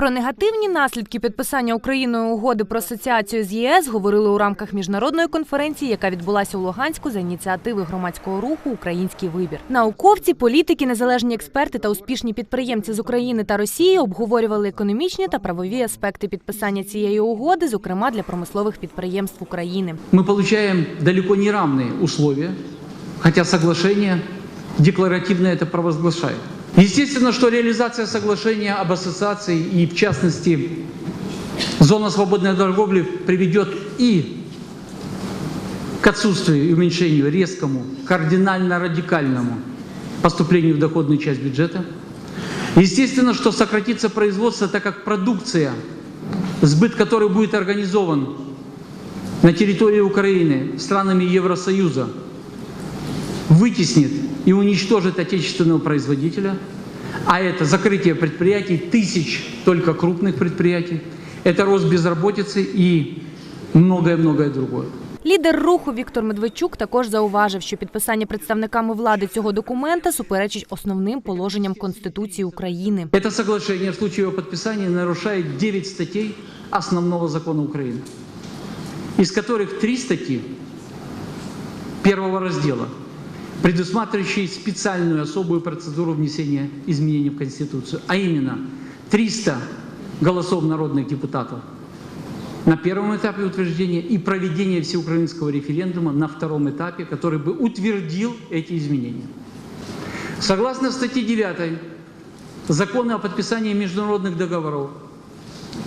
Про негативні наслідки підписання Україною угоди про асоціацію з ЄС говорили у рамках міжнародної конференції, яка відбулася у Луганську за ініціативи громадського руху Український вибір. Науковці, політики, незалежні експерти та успішні підприємці з України та Росії обговорювали економічні та правові аспекти підписання цієї угоди, зокрема для промислових підприємств України. мы получаем далеко не равные условия, хотя соглашение декларативно это провозглашает. Естественно, что реализация соглашения об ассоциации и, в частности, зона свободной торговли приведет и к отсутствию и уменьшению резкому, кардинально-радикальному поступлению в доходную часть бюджета. Естественно, что сократится производство, так как продукция, сбыт которой будет организован на территории Украины странами Евросоюза вытеснит и уничтожит отечественного производителя, а это закрытие предприятий, тысяч только крупных предприятий, это рост безработицы и многое-многое другое. Лідер руху Віктор Медведчук також зауважив, що підписання представниками влади цього документа суперечить основним положенням Конституції України. Это соглашение в случае его подписания нарушает 9 статей основного закона Украины, из которых три статьи первого раздела, предусматривающие специальную особую процедуру внесения изменений в Конституцию, а именно 300 голосов народных депутатов на первом этапе утверждения и проведение всеукраинского референдума на втором этапе, который бы утвердил эти изменения. Согласно статье 9 Закона о подписании международных договоров,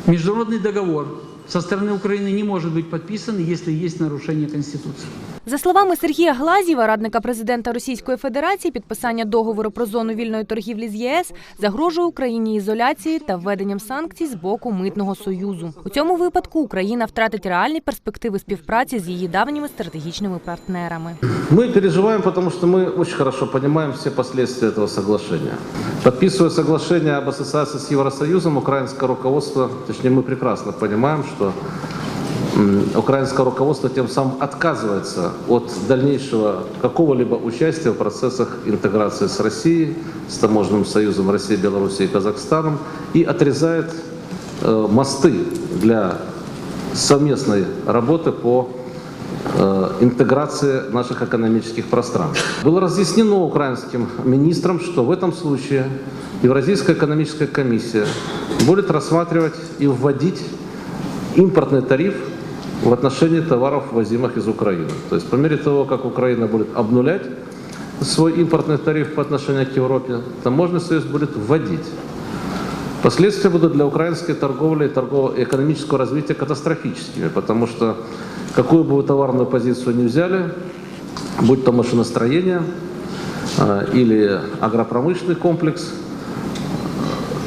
международный договор со стороны Украины не может быть подписан, если есть нарушение Конституции. За словами Сергія Глазєва, радника президента Російської Федерації, підписання договору про зону вільної торгівлі з ЄС загрожує Україні ізоляцією та введенням санкцій з боку митного союзу. У цьому випадку Україна втратить реальні перспективи співпраці з її давніми стратегічними партнерами. Мы переживаем, потому что мы очень хорошо понимаем все последствия этого соглашения. Подписывая соглашение об ассоциации с Евросоюзом, украинское руководство, точнее мы прекрасно понимаем, что м, украинское руководство тем самым отказывается от дальнейшего какого-либо участия в процессах интеграции с Россией, с таможенным союзом России, Белоруссии и Казахстаном и отрезает э, мосты для совместной работы по э, интеграции наших экономических пространств. Было разъяснено украинским министрам, что в этом случае Евразийская экономическая комиссия будет рассматривать и вводить импортный тариф в отношении товаров, ввозимых из Украины. То есть по мере того, как Украина будет обнулять свой импортный тариф по отношению к Европе, таможенный союз будет вводить. Последствия будут для украинской торговли и торгово- экономического развития катастрофическими, потому что какую бы вы товарную позицию ни взяли, будь то машиностроение э, или агропромышленный комплекс,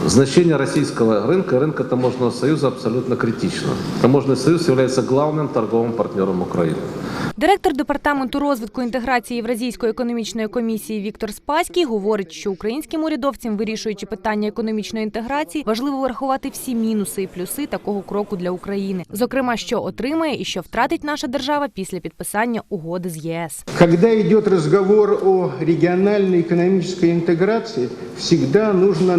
значение российского рынка и рынка таможенного союза абсолютно критично. Таможенный союз является главным торговым партнером Украины. Директор департаменту розвитку інтеграції Євразійської економічної комісії Віктор Спаський говорить, що українським урядовцям, вирішуючи питання економічної інтеграції, важливо врахувати всі мінуси і плюси такого кроку для України, зокрема, що отримає і що втратить наша держава після підписання угоди з ЄС. Когда идет разговор о региональной экономической интеграции, всегда нужно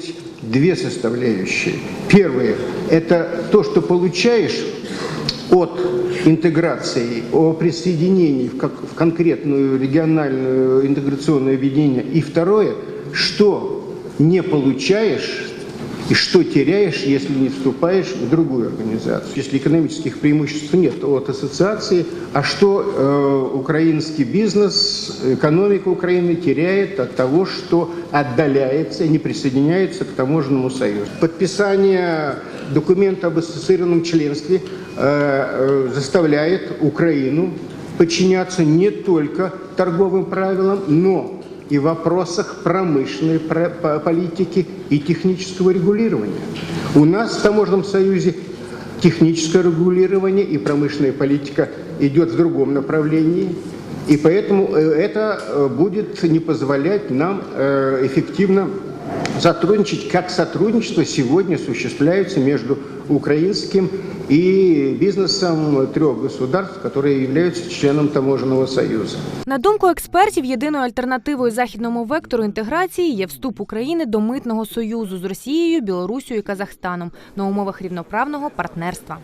анализировать две составляющие. Первое – это то, что получаешь от интеграции, о присоединении в, как, в конкретную региональную интеграционное объединение. И второе – что не получаешь и что теряешь, если не вступаешь в другую организацию. Если экономических преимуществ нет от ассоциации, а что э, украинский бизнес, экономика Украины теряет от того, что отдаляется, не присоединяется к таможенному союзу. Подписание документа об ассоциированном членстве э, э, заставляет Украину подчиняться не только торговым правилам, но и в вопросах промышленной про- по- политики и технического регулирования. У нас в Таможенном союзе техническое регулирование и промышленная политика идет в другом направлении. И поэтому э, это э, будет не позволять нам э, эффективно сотрудничать, как сотрудничество сегодня осуществляется между украинским и бизнесом трех государств, которые являются членом Таможенного союза. На думку експертів, єдиною альтернативою західному вектору інтеграції є вступ України до митного союзу з Росією, Білорусією і Казахстаном на умовах рівноправного партнерства.